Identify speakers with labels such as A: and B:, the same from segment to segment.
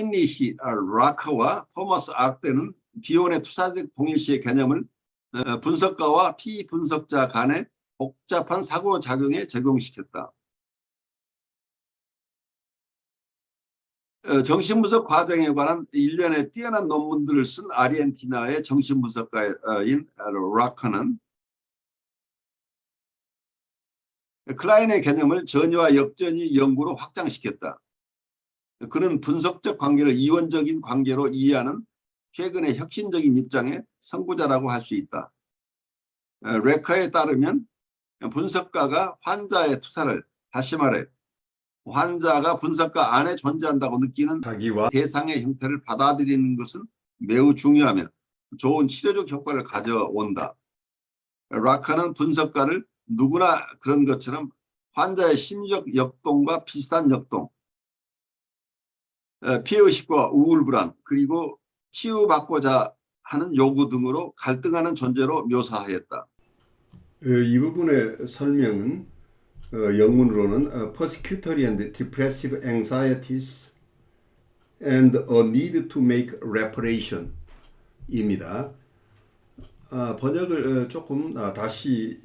A: 하인리히 라커와 토마스 악대는 비혼의 투사적 동일시의 개념을 어, 분석가와 피분석자 간의 복잡한 사고작용에 적용시켰다. 어, 정신분석 과정에 관한 일련의 뛰어난 논문들을 쓴 아르헨티나의 정신분석가인 라커는 클라인의 개념을 전이와 역전이 연구로 확장시켰다. 그는 분석적 관계를 이원적인 관계로 이해하는 최근의 혁신적인 입장의 선구자라고 할 수 있다. 어, 레커에 따르면 분석가가 환자의 투사를 다시 말해 환자가 분석가 안에 존재한다고 느끼는
B: 자기와
A: 대상의 형태를 받아들이는 것은 매우 중요하며 좋은 치료적 효과를 가져온다. 라카는 분석가를 누구나 그런 것처럼 환자의 심리적 역동과 비슷한 역동, 어, 피해의식과 우울불안, 그리고 치유받고자 하는 요구 등으로 갈등하는 존재로 묘사하였다.
B: 어, 이 부분의 설명은 어, 영문으로는 어, persecutory and depressive anxieties and a need to make reparation 입니다. 아, 번역을 어, 조금 아, 다시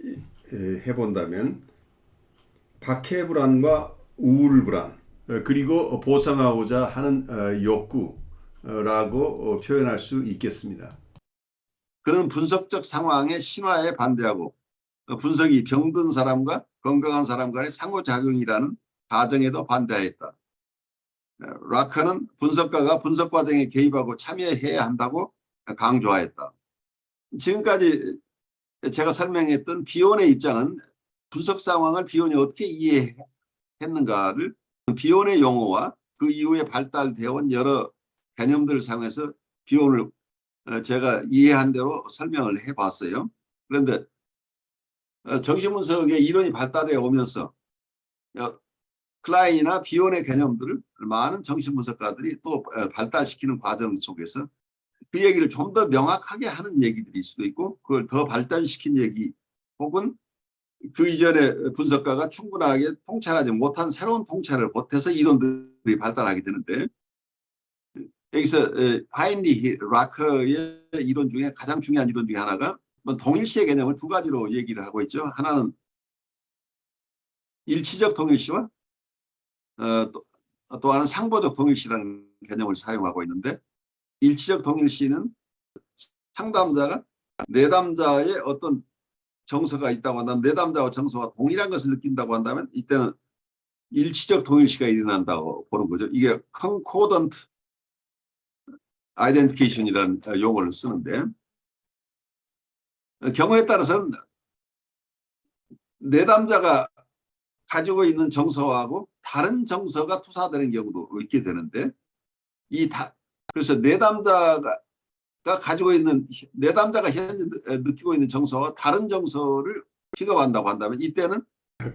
B: 에, 해본다면 박해 불안과 우울 불안 어, 그리고 보상하고자 하는 어, 욕구라고 어, 표현할 수 있겠습니다.
A: 그는 분석적 상황의 신화에 반대하고 어, 분석이 병든 사람과 건강한 사람 간의 상호작용이라는 가정에도 반대하였다. 어, 라커는 분석가가 분석 과정에 개입하고 참여해야 한다고 강조하였다. 지금까지 제가 설명했던 비혼의 입장은 분석 상황을 비혼이 어떻게 이해했는가를 비혼의 용어와 그 이후에 발달되어 온 여러 개념들을 사용해서 비혼을 어, 제가 이해한 대로 설명을 해봤어요. 그런데 어, 정신분석의 이론이 발달해 오면서 어, 클라인이나 비혼의 개념들을 많은 정신분석가들이 또 어, 발달시키는 과정 속에서 그 얘기를 좀 더 명확하게 하는 얘기들일 수도 있고 그걸 더 발달시킨 얘기 혹은 그 이전에 분석가가 충분하게 통찰하지 못한 새로운 통찰을 보태서 이론들이 발달하게 되는데 여기서 에, 하인리히 라커의 이론 중에 가장 중요한 이론 중에 하나가 뭐 동일시의 개념을 두 가지로 얘기를 하고 있죠. 하나는 일치적 동일시와 어, 또, 또 하나는 상보적 동일시라는 개념을 사용하고 있는데 일치적 동일시는 상담자가 내담자의 어떤 정서가 있다고 한다면 내담자와 정서가 동일한 것을 느낀다고 한다면 이때는 일치적 동일시가 일어난다고 보는 거죠. 이게 concordant identification이라는 용어를 쓰는데 경우에 따라서는 내담자가 가지고 있는 정서하고 다른 정서가 투사되는 경우도 있게 되는데 이 다, 그래서 내담자가 가지고 있는 내담자가 현재 느- 느끼고 있는 정서와 다른 정서를 픽업한다고 한다면 이때는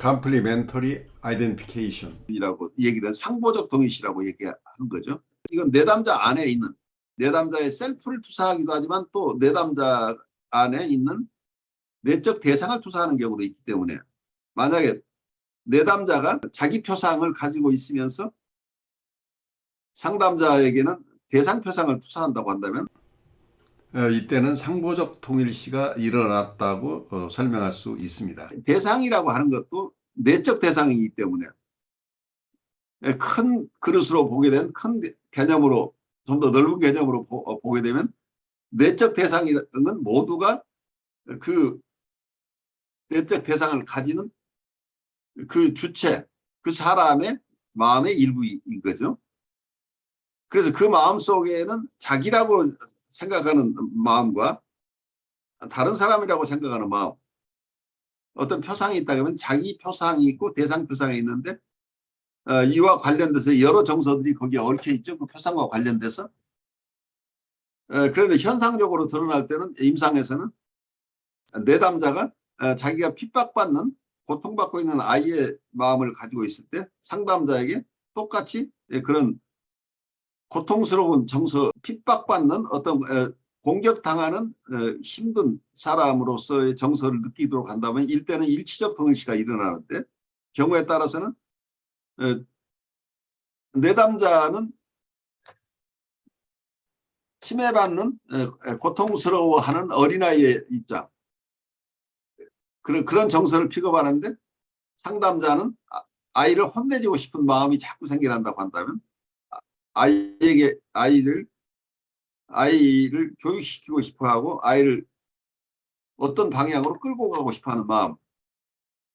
B: complementary identification.
A: 이라고 얘기를 상보적 동일시라고 얘기하는 거죠. 이건 내담자 안에 있는 내담자의 셀프를 투사하기도 하지만 또 내담자 안에 있는 내적 대상을 투사하는 경우도 있기 때문에 만약에 내담자가 자기 표상을 가지고 있으면서 상담자에게는 대상 표상을 투사한다고 한다면
B: 어, 이때는 상보적 통일시가 일어났다고 어, 설명할 수 있습니다.
A: 대상이라고 하는 것도 내적 대상이기 때문에 큰 그릇으로 보게 된 큰 개념으로 좀 더 넓은 개념으로 보, 어, 보게 되면 내적 대상이는 모두가 그 내적 대상을 가지는 그 주체, 그 사람의 마음의 일부인 거죠. 그래서 그 마음 속에는 자기라고 생각하는 마음과 다른 사람이라고 생각하는 마음, 어떤 표상이 있다 그러면 자기 표상이 있고 대상 표상이 있는데 어, 이와 관련돼서 여러 정서들이 거기에 얽혀 있죠. 그 표상과 관련돼서. 어, 그런데 현상적으로 드러날 때는 임상에서는 내담자가 어, 자기가 핍박받는 고통받고 있는 아이의 마음을 가지고 있을 때 상담자에게 똑같이 예, 그런 고통스러운 정서, 핍박받는 어떤 어, 공격당하는 어, 힘든 사람으로서의 정서를 느끼도록 한다면 일때는 일치적 동일시가 일어나는데 경우에 따라서는 어, 내담자는 침해받는 어, 고통스러워하는 어린아이의 입장. 그런 그런 정서를 픽업하는데 상담자는 아- 아이를 혼내주고 싶은 마음이 자꾸 생겨난다고 한다면 아- 아이에게 아이를 아이를 교육시키고 싶어하고 아이를 어떤 방향으로 끌고 가고 싶어하는 마음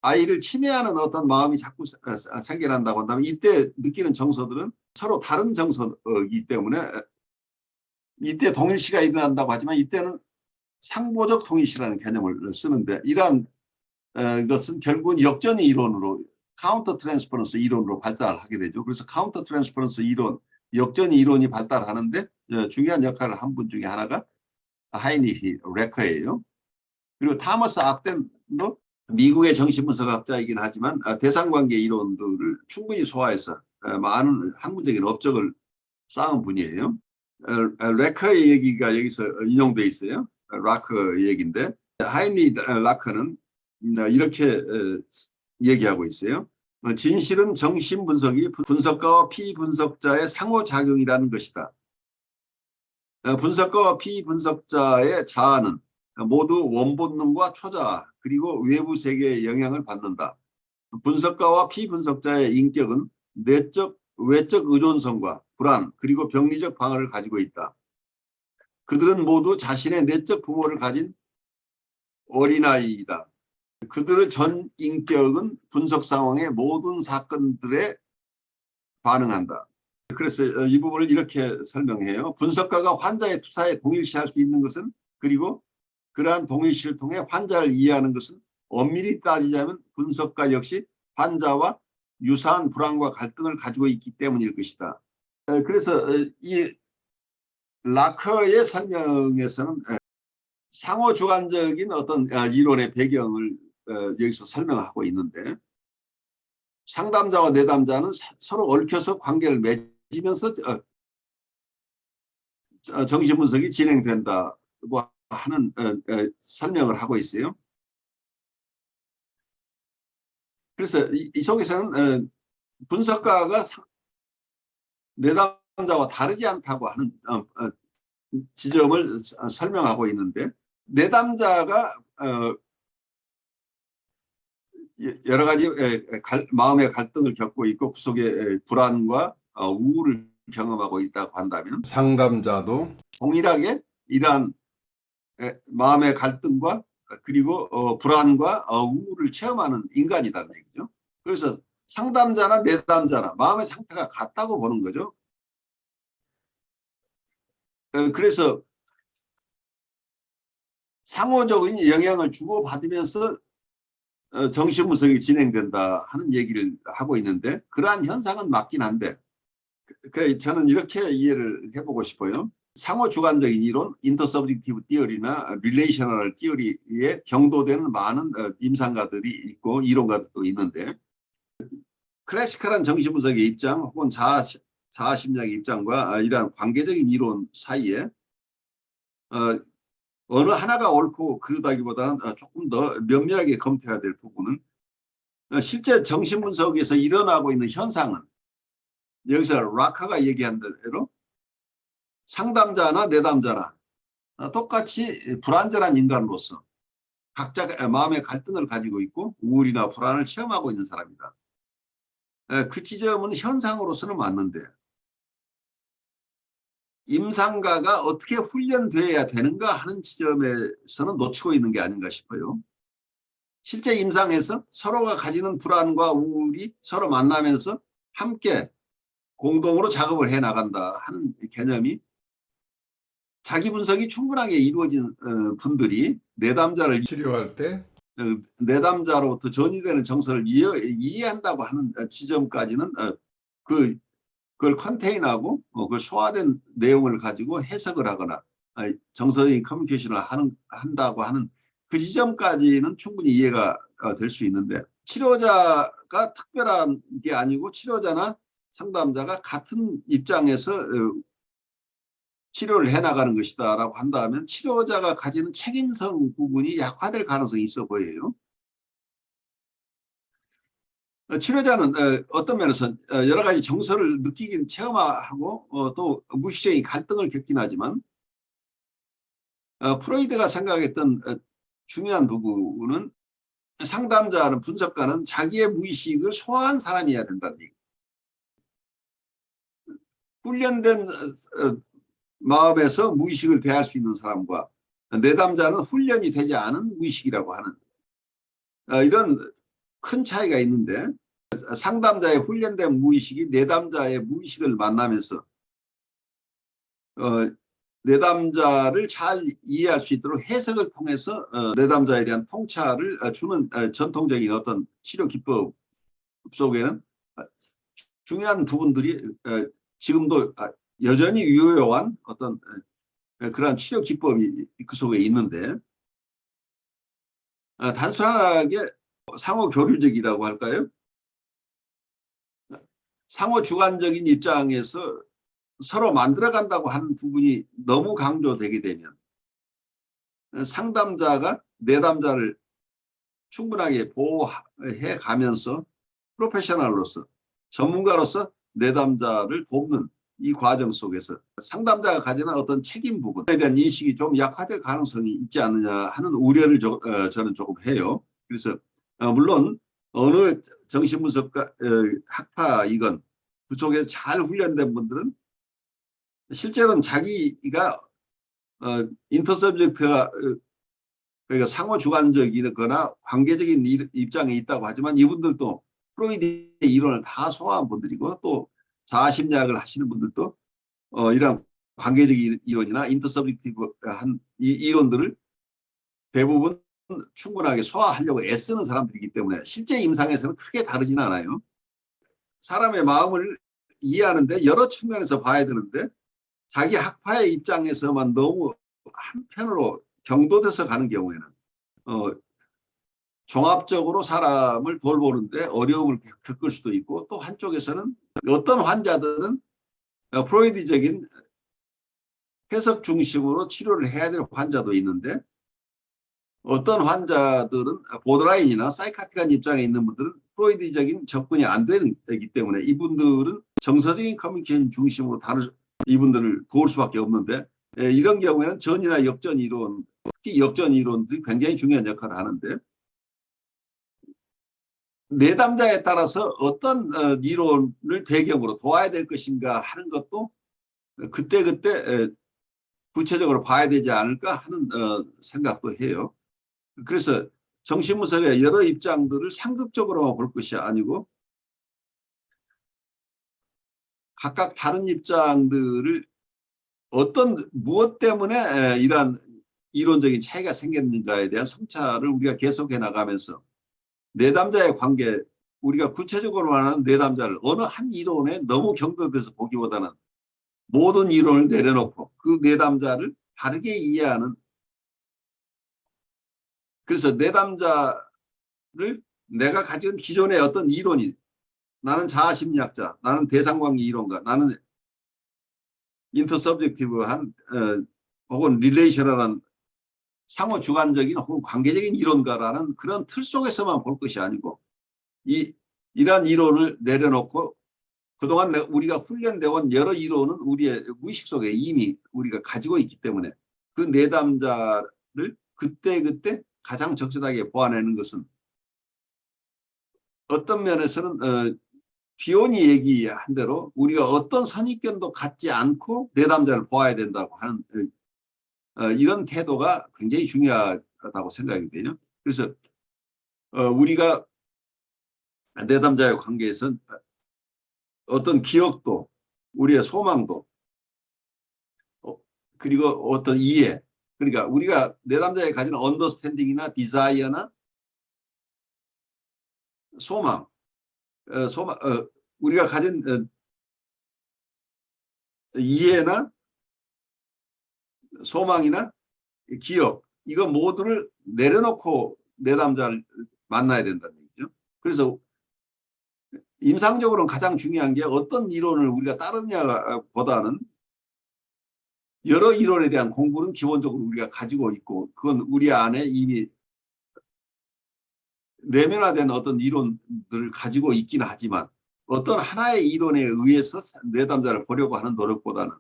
A: 아이를 침해하는 어떤 마음이 자꾸 세- 어, 생겨난다고 한다면 이때 느끼는 정서들은 서로 다른 정서이기 때문에 이때 동일시가 일어난다고 하지만 이때는 상보적 동일시라는 개념을 쓰는데 이러한 어, 것은 결국은 역전 이론으로 카운터 트랜스퍼런스 이론으로 발달하게 되죠. 그래서 카운터 트랜스퍼런스 이론, 역전 이론이 발달하는데 어, 중요한 역할을 한 분 중에 하나가 하이니히 레커예요. 그리고 타머스 악덴도 미국의 정신분석학자이긴 하지만 아, 대상관계 이론들을 충분히 소화해서 어, 많은 학문적인 업적을 쌓은 분이에요. 어, 어, 레커의 얘기가 여기서 인용돼 있어요. 어, 라커 얘기인데 하이니 라커는 음, 어, 이렇게 어, 얘기하고 있어요. 어, 진실은 정신 분석이 분- 분석가와 피분석자의 상호작용이라는 것이다. 어, 분석가와 피분석자의 자아는 모두 원본능과 초자 그리고 외부 세계의 영향을 받는다. 분석가와 피분석자의 인격은 내적 외적 의존성과 불안 그리고 병리적 방어를 가지고 있다. 그들은 모두 자신의 내적 부모를 가진 어린아이이다. 그들의 전 인격은 분석 상황의 모든 사건들에 반응한다. 그래서 어, 이 부분을 이렇게 설명해요. 분석가가 환자의 투사에 동일시할 수 있는 것은 그리고 그러한 동일시를 통해 환자를 이해하는 것은 엄밀히 따지자면 분석가 역시 환자와 유사한 불안과 갈등을 가지고 있기 때문일 것이다. 어, 그래서 어, 이 라커의 설명에서는 어, 상호주관적인 어떤 어, 이론의 배경을 어, 여기서 설명하고 있는데 상담자와 내담자는 사- 서로 얽혀서 관계를 맺으면서 어, 어, 정신분석이 진행된다고 하는 어, 어, 설명을 하고 있어요. 그래서 이, 이 속에서는 어, 분석가가 사- 내담자와 다르지 않다고 하는 어, 어, 지점을 서- 설명하고 있는데 내담자가 어, 여- 여러 가지 마음의 갈등을 겪고 있고 그 속에 에, 불안과 어, 우울을 경험하고 있다고 한다면
B: 상담자도
A: 동일하게 이러한 에, 마음의 갈등과 그리고 어, 불안과 어, 우울을 체험하는 인간이다는 얘기죠. 그래서 상담자나 내담자나 마음의 상태가 같다고 보는 거죠. 어, 그래서 상호적인 영향을 주고받으면서 어, 정신분석이 진행된다 하는 얘기를 하고 있는데 그러한 현상은 맞긴 한데 그- 그 저는 이렇게 이해를 해보고 싶어요. 상호 주관적인 이론, 인터서브젝티브 티어리나 릴레이셔널 티어리에 경도되는 많은 어, 임상가들이 있고 이론가들도 있는데 클래시컬한 정신분석의 입장 혹은 자아, 자아심리학의 입장과 아, 이러한 관계적인 이론 사이에 어, 어느 하나가 옳고 그르다기보다는 어, 조금 더 면밀하게 검토해야 될 부분은 어, 실제 정신분석에서 일어나고 있는 현상은 여기서 라카가 얘기한 대로 상담자나 내담자나 어, 똑같이 불안전한 인간으로서 각자가 마음의 갈등을 가지고 있고 우울이나 불안을 체험하고 있는 사람이다. 에, 그 지점은 현상으로서는 맞는데 임상가가 어떻게 훈련돼야 되는가 하는 지점에서는 놓치고 있는 게 아닌가 싶어요. 실제 임상에서 서로가 가지는 불안과 우울이 서로 만나면서 함께 공동으로 작업을 해 나간다 하는 개념이 자기 분석이 충분하게 이루어진 어, 분들이 내담자를
B: 치료할 때
A: 어, 내담자로부터 전이되는 정서를 이해, 이해한다고 하는 어, 지점까지는 어, 그 그걸 컨테인하고 어, 그걸 소화된 내용을 가지고 해석을 하거나 어, 정서적인 커뮤니케이션을 하는 한다고 하는 그 지점까지는 충분히 이해가 어, 될수 있는데 치료자가 특별한 게 아니고 치료자나 상담자가 같은 입장에서 어, 치료를 해나가는 것이다라고 한다면 치료자가 가지는 책임성 부분이 약화될 가능성이 있어 보여요. 어, 치료자는 어, 어떤 면에서 어, 여러 가지 정서를 느끼긴 체험하고 어, 또 무의식적인 갈등을 겪긴 하지만 어, 프로이드가 생각했던 어, 중요한 부분은 상담자는 분석가는 자기의 무의식을 소화한 사람이어야 된다는 얘기. 훈련된 마음에서 무의식을 대할 수 있는 사람과 내담자는 훈련이 되지 않은 무의식이라고 하는 어, 이런 큰 차이가 있는데 상담자의 훈련된 무의식이 내담자의 무의식을 만나면서 어, 내담자를 잘 이해할 수 있도록 해석을 통해서 어, 내담자에 대한 통찰을 어, 주는 어, 전통적인 어떤 치료 기법 속에는 어, 중요한 부분들이 어, 지금도 아, 여전히 유효한 어떤 어, 그러한 치료 기법이 그 속에 있는데 어, 단순하게 상호 교류적이라고 할까요? 상호 주관적인 입장에서 서로 만들어간다고 하는 부분이 너무 강조되게 되면 상담자가 내담자를 충분하게 보호해 가면서 프로페셔널로서 전문가로서 내담자를 돕는 이 과정 속에서 상담자가 가지는 어떤 책임 부분에 대한 인식이 좀 약화될 가능성이 있지 않느냐 하는 우려를 저, 어, 저는 조금 해요. 그래서 어, 물론 어느 정신분석가 어, 학파이건 그쪽에서 잘 훈련된 분들은 실제로는 자기가 어, 인터서브젝트가 어, 그러니까 상호 주관적이거나 관계적인 일- 입장에 있다고 하지만 이분들도 프로이드의 이론을 다 소화한 분들이고 또 자아심리학을 하시는 분들도 어, 이런 관계적인 이론이나 인터서브젝티브한 이 이론들을 대부분 충분하게 소화하려고 애쓰는 사람들이기 때문에 실제 임상에서는 크게 다르진 않아요. 사람의 마음을 이해하는데 여러 측면에서 봐야 되는데 자기 학파의 입장에서만 너무 한편으로 경도돼서 가는 경우에는 어, 종합적으로 사람을 돌보는데 어려움을 겪을 수도 있고 또 한쪽에서는 어떤 환자들은 어, 프로이드적인 해석 중심으로 치료를 해야 될 환자도 있는데 어떤 환자들은 보드라인이나 사이카틱한 입장에 있는 분들은 프로이드적인 접근이 안 되기 때문에 이분들은 정서적인 커뮤니케이션 중심으로 다룰 이분들을 도울 수밖에 없는데 에, 이런 경우에는 전이나 역전 이론 특히 역전 이론들이 굉장히 중요한 역할을 하는데 내담자에 따라서 어떤 어, 이론을 배경으로 도와야 될 것인가 하는 것도 그때그때 에, 구체적으로 봐야 되지 않을까 하는 어, 생각도 해요. 그래서 정신분석의 여러 입장들을 상극적으로 볼 것이 아니고 각각 다른 입장들을 어떤 무엇 때문에 에, 이러한 이론적인 차이가 생겼는가에 대한 성찰을 우리가 계속해 나가면서 내담자의 관계 우리가 구체적으로 말하는 내담자를 어느 한 이론에 너무 경도돼서 보기보다는 모든 이론을 내려놓고 그 내담자를 다르게 이해하는 그래서 내담자를 내가 가진 기존의 어떤 이론이 나는 자아심리학자, 나는 대상관계 이론가, 나는 인터서브젝티브한 어, 혹은 릴레이셔널한 상호 주관적인 혹은 관계적인 이론가라는 그런 틀 속에서만 볼 것이 아니고 이 이러한 이론을 내려놓고 그동안 내- 우리가 훈련되어 온 여러 이론은 우리의 무의식 속에 이미 우리가 가지고 있기 때문에 그 내담자를 그때그때 가장 적절하게 보완하는 것은 어떤 면에서는 어, 기온이 얘기한 대로 우리가 어떤 선입견도 갖지 않고 내담자를 보아야 된다고 하는 어, 어, 이런 태도가 굉장히 중요하다고 생각이 돼요. 그래서 어, 우리가 내담자의 관계에서 어떤 기억도 우리의 소망도 어, 그리고 어떤 이해 그러니까 우리가 내담자에 가진 언더스탠딩이나 디자이어나 소망 어, 소망 어, 우리가 가진 어, 이해나 소망이나 기억 이거 모두를 내려놓고 내담자를 만나야 된다는 얘기죠. 그래서 임상적으로는 가장 중요한 게 어떤 이론을 우리가 따르냐 보다는 여러 이론에 대한 공부는 기본적으로 우리가 가지고 있고 그건 우리 안에 이미 내면화된 어떤 이론들을 가지고 있긴 하지만 어떤 하나의 이론에 의해서 내담자를 보려고 하는 노력보다는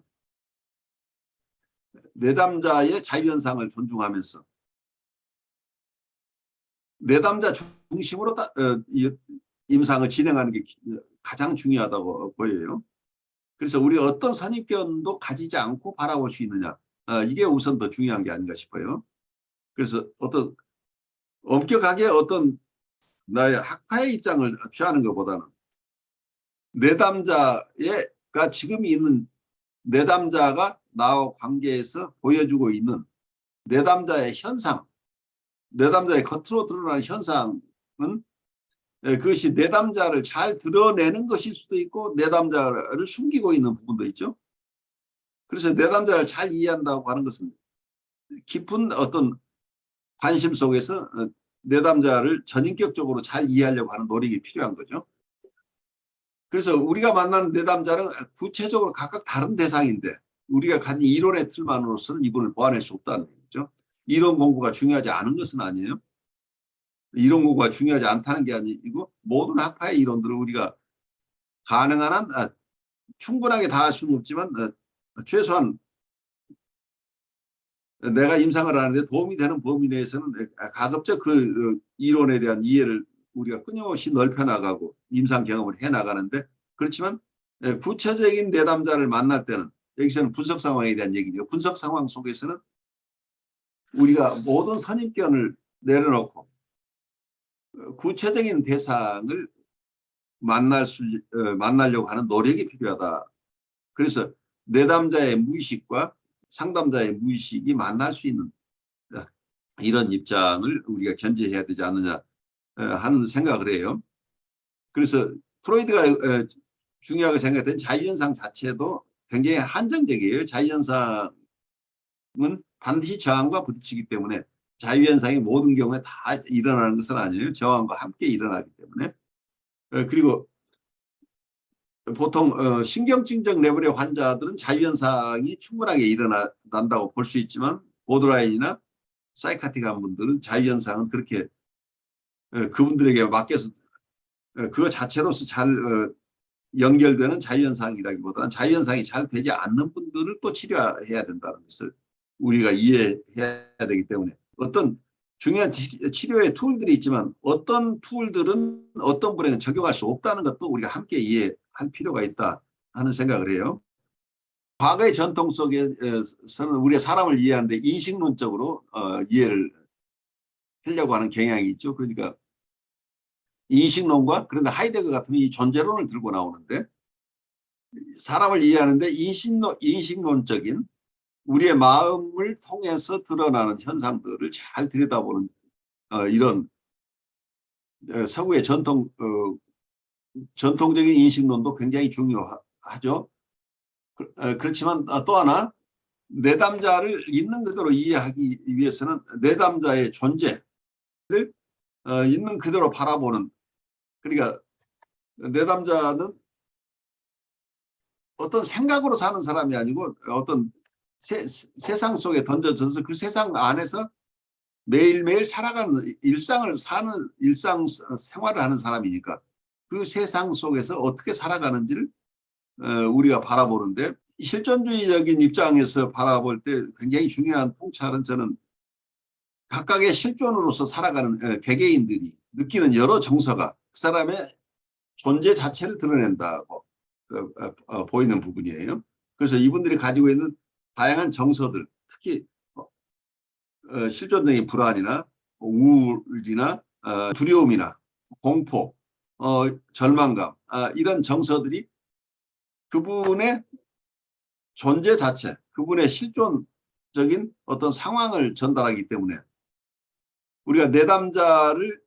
A: 내담자의 자유현상을 존중하면서 내담자 중심으로 다, 어, 이- 임상을 진행하는 게 기- 가장 중요하다고 보여요. 그래서 우리가 어떤 선입견도 가지지 않고 바라볼 수 있느냐 어, 이게 우선 더 중요한 게 아닌가 싶어요. 그래서 어떤 엄격하게 어떤 나의 학파의 입장을 취하는 것보다는 내담자가 지금 있는 내담자가 나와 관계에서 보여주고 있는 내담자의 현상, 내담자의 겉으로 드러나는 현상은 에, 그것이 내담자를 잘 드러내는 것일 수도 있고 내담자를 숨기고 있는 부분도 있죠. 그래서 내담자를 잘 이해한다고 하는 것은 깊은 어떤 관심 속에서 어, 내담자를 전인격적으로 잘 이해하려고 하는 노력이 필요한 거죠. 그래서 우리가 만나는 내담자는 구체적으로 각각 다른 대상인데 우리가 가진 이론의 틀만으로서는 이분을 보완할 수 없다는 얘기죠. 이론 공부가 중요하지 않은 것은 아니에요. 이론 공부가 중요하지 않다는 게 아니고 모든 학파의 이론들을 우리가 가능한 한 아, 충분하게 다 할 수는 없지만 어, 최소한 내가 임상을 하는데 도움이 되는 범위 내에서는 가급적 그 어, 이론에 대한 이해를 우리가 끊임없이 넓혀 나가고 임상 경험을 해 나가는데 그렇지만 에, 구체적인 내담자를 만날 때는 여기서는 분석 상황에 대한 얘기죠. 분석 상황 속에서는 우리가 모든 선입견을 내려놓고 어, 구체적인 대상을 만날 수 어, 만나려고 하는 노력이 필요하다. 그래서 내담자의 무의식과 상담자의 무의식이 만날 수 있는 어, 이런 입장을 우리가 견제해야 되지 않느냐 어, 하는 생각을 해요. 그래서 프로이드가 어, 중요하게 생각했던 자유현상 자체도 굉장히 한정적이에요. 자유현상은 반드시 저항과 부딪히기 때문에 자유현상이 모든 경우에 다 일어나는 것은 아니에요. 저항과 함께 일어나기 때문에. 어, 그리고 보통 어, 신경증적 레벨의 환자들은 자유현상이 충분하게 일어난다고 볼 수 있지만 보드라인이나 사이카틱한 분들은 자유현상은 그렇게 어, 그분들에게 맡겨서 어, 그거 자체로서 잘 어, 연결되는 자유현상이라기보다는 자유현상이 잘 되지 않는 분들을 또 치료해야 된다는 것을 우리가 이해해야 되기 때문에 어떤 중요한 치- 치료의 툴들이 있지만 어떤 툴들은 어떤 분에게 적용할 수 없다는 것도 우리가 함께 이해할 필요가 있다 하는 생각을 해요. 과거의 전통 속에서는 우리가 사람을 이해하는데 인식론적으로 어, 이해를 하려고 하는 경향이 있죠. 그러니까 인식론과 그런데 하이데거 같은 이 존재론을 들고 나오는데 사람을 이해하는데 인식론, 인식론적인 우리의 마음을 통해서 드러나는 현상들을 잘 들여다보는 어, 이런 어, 서구의 전통 어, 전통적인 인식론도 굉장히 중요하죠. 그- 어, 그렇지만 어, 또 하나 내담자를 있는 그대로 이해하기 위해서는 내담자의 존재를 어, 있는 그대로 바라보는 그러니까 내담자는 어떤 생각으로 사는 사람이 아니고 어떤 세, 세상 속에 던져져서 그 세상 안에서 매일매일 살아가는 일상을 사는 일상 생활을 하는 사람이니까 그 세상 속에서 어떻게 살아가는지를 어, 우리가 바라보는데 실존주의적인 입장에서 바라볼 때 굉장히 중요한 통찰은 저는 각각의 실존으로서 살아가는 어, 개개인들이 느끼는 여러 정서가 그 사람의 존재 자체를 드러낸다고 어, 보이는 부분이에요. 그래서 이분들이 가지고 있는 다양한 정서들, 특히 어, 어, 실존적인 불안이나 우울이나 어, 두려움이나 공포, 어, 절망감 아, 이런 정서들이 그분의 존재 자체, 그분의 실존적인 어떤 상황을 전달하기 때문에 우리가 내담자를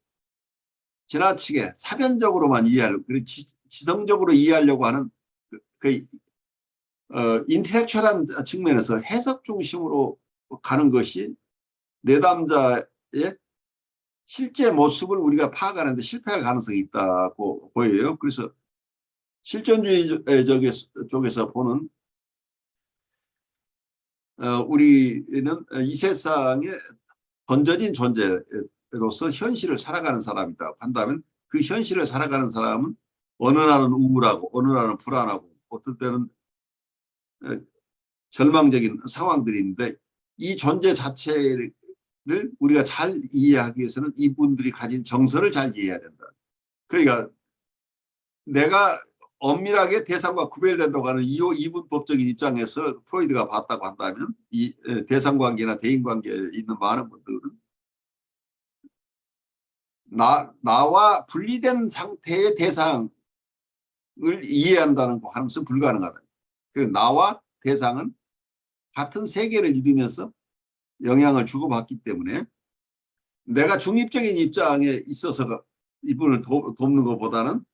A: 지나치게 사변적으로만 이해하려고, 지성적으로 이해하려고 하는 그, 그 어, 인텔렉츄얼한 측면에서 해석 중심으로 가는 것이 내담자의 실제 모습을 우리가 파악하는데 실패할 가능성이 있다고 보여요. 그래서 실존주의 쪽에서 보는 어, 우리는 이 세상에 던져진 존재로서 현실을 살아가는 사람이다 한다면 그 현실을 살아가는 사람은 어느 날은 우울하고 어느 날은 불안하고 어떨 때는 에, 절망적인 상황들이 있는데 이 존재 자체를 우리가 잘 이해하기 위해서는 이분들이 가진 정서를 잘 이해해야 된다. 그러니까 내가 엄밀하게 대상과 구별된다고 하는 이 이분 법적인 입장에서 프로이드가 봤다고 한다면 이 에, 대상관계나 대인관계에 있는 많은 분들은 나 나와 분리된 상태의 대상을 이해한다는 거 것은 불가능하다. 그리고 나와 대상은 같은 세계를 이루면서 영향을 주고받기 때문에 내가 중립적인 입장에 있어서 이분을 도, 돕는 것보다는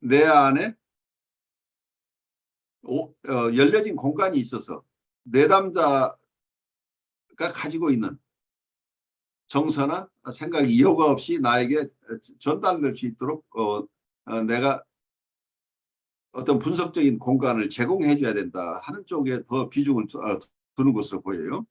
A: 내 안에 오, 어, 열려진 공간이 있어서 내담자가 가지고 있는 정서나 생각이 이유가 없이 나에게 전달될 수 있도록 어, 어, 내가 어떤 분석적인 공간을 제공해 줘야 된다 하는 쪽에 더 비중을 두- 어, 두는 것으로 보여요.